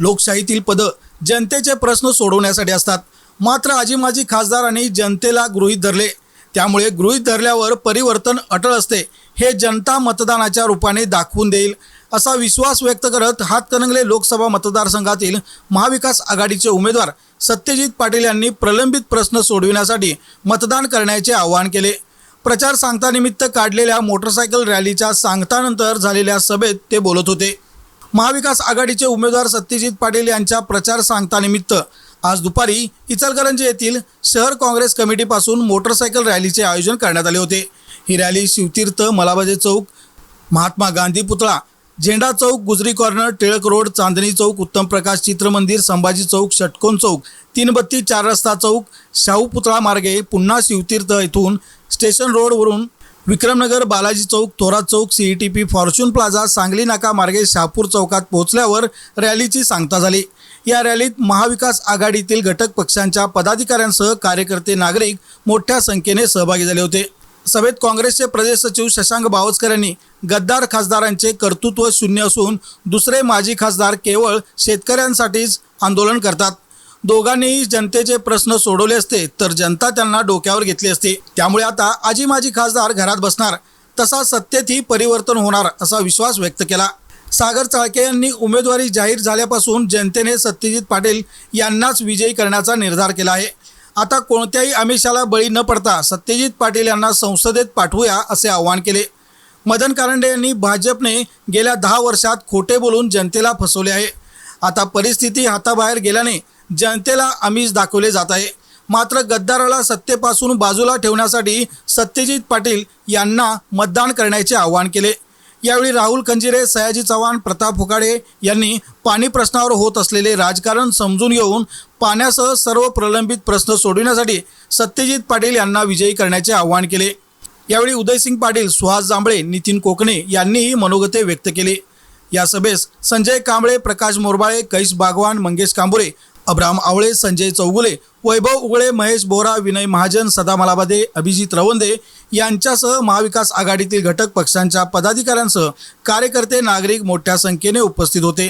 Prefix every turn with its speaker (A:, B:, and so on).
A: लोकशाहीतील पदं जनतेचे प्रश्न सोडवण्यासाठी असतात. मात्र आजी माजी खासदारांनी जनतेला गृहीत धरले. त्यामुळे गृहीत धरल्यावर परिवर्तन अटळ असते. हे जनता मतदानाच्या रूपाने दाखवून देईल असा विश्वास व्यक्त करत हातकणंगले लोकसभा मतदारसंघातील महाविकास आघाडीचे उमेदवार सत्यजित पाटील यांनी प्रलंबित प्रश्न सोडविण्यासाठी मतदान करण्याचे आवाहन केले. प्रचार सांगतानिमित्त काढलेल्या मोटरसायकल रॅलीच्या सांगतानंतर झालेल्या सभेत ते बोलत होते. महाविकास आघाडीचे उमेदवार सत्यजित पाटील यांच्या प्रचार सांगतानिमित्त आज दुपारी इचलकरंजी येथील शहर काँग्रेस कमिटीपासून मोटरसायकल रॅलीचे आयोजन करण्यात आले होते. ही रॅली शिवतीर्थ मलाबाजे चौक महात्मा गांधी पुतळा झेंडा चौक गुजरी कॉर्नर टिळक रोड चांदणी चौक उत्तम प्रकाश चित्रमंदिर संभाजी चौक षटकोन चौक तीनबत्ती चार रस्ता चौक शाहू पुतळा मार्गे पुन्हा शिवतीर्थ येथून स्टेशन रोडवरून विक्रमनगर बालाजी चौक थोरात चौक C T P fortune plaza Sangli नाका मार्गे शहापूर चौकात पोहोचल्यावर रॅलीची सांगता झाली. या रॅलीत महाविकास आघाडीतील घटक पक्षांच्या पदाधिकाऱ्यांसह कार्यकर्ते नागरिक मोठ्या संख्येने सहभागी झाले होते. सभेत काँग्रेसचे प्रदेश सचिव शशांक बावस्कर यांनी गद्दार खासदारांचे कर्तृत्व शून्य असून दुसरे माजी खासदार केवळ शेतकऱ्यांसाठीच आंदोलन करतात. दोघांनीही जनतेचे प्रश्न सोडवले असते तर जनता त्यांना डोक्यावर घेतली असती. त्यामुळे आता आजी माजी खासदार घरात बसणार तसा सत्तेतही परिवर्तन होणार असा विश्वास व्यक्त केला. सागर चाळके यांनी उमेदवारी जाहीर झाल्यापासून जनतेने सत्यजित पाटील यांनाच विजयी करण्याचा निर्धार केला आहे. आता कोणत्याही आमिषाला बळी न पडता सत्यजित पाटील यांना संसदेत पाठवूया असे आवाहन केले. मदन कारंडे यांनी भाजपने गेल्या दहा वर्षात खोटे बोलून जनतेला फसवले आहे. आता परिस्थिती हाताबाहेर गेल्याने जनतेला आमिष दाखवले जात आहे. मात्र गद्दाराला सत्तेपासून बाजूला ठेवण्यासाठी सत्यजित पाटील यांना मतदान करण्याचे आवाहन केले. यावेळी राहुल खंजिरे सयाजी चव्हाण प्रताप फुकाडे यांनी पाणी प्रश्नावर होत असलेले राजकारण समजून घेऊन पाण्यासह सर्व प्रलंबित प्रश्न सोडविण्यासाठी सत्यजित पाटील यांना विजयी करण्याचे आवाहन केले. यावेळी उदयसिंग पाटील सुहास जांभळे नितीन कोकणे यांनीही मनोगते व्यक्त केले. या सभेस संजय कांबळे प्रकाश मोरबाळे कैस बागवान मंगेश कांबुरे अब्राम आवळे संजय चौगुले वैभव उगळे महेश बोरा विनय महाजन सदा मलाबादे अभिजित रवंदे यांच्यासह महाविकास आघाडीतील घटक पक्षांच्या पदाधिकाऱ्यांसह कार्यकर्ते नागरिक मोठ्या संख्येने उपस्थित होते.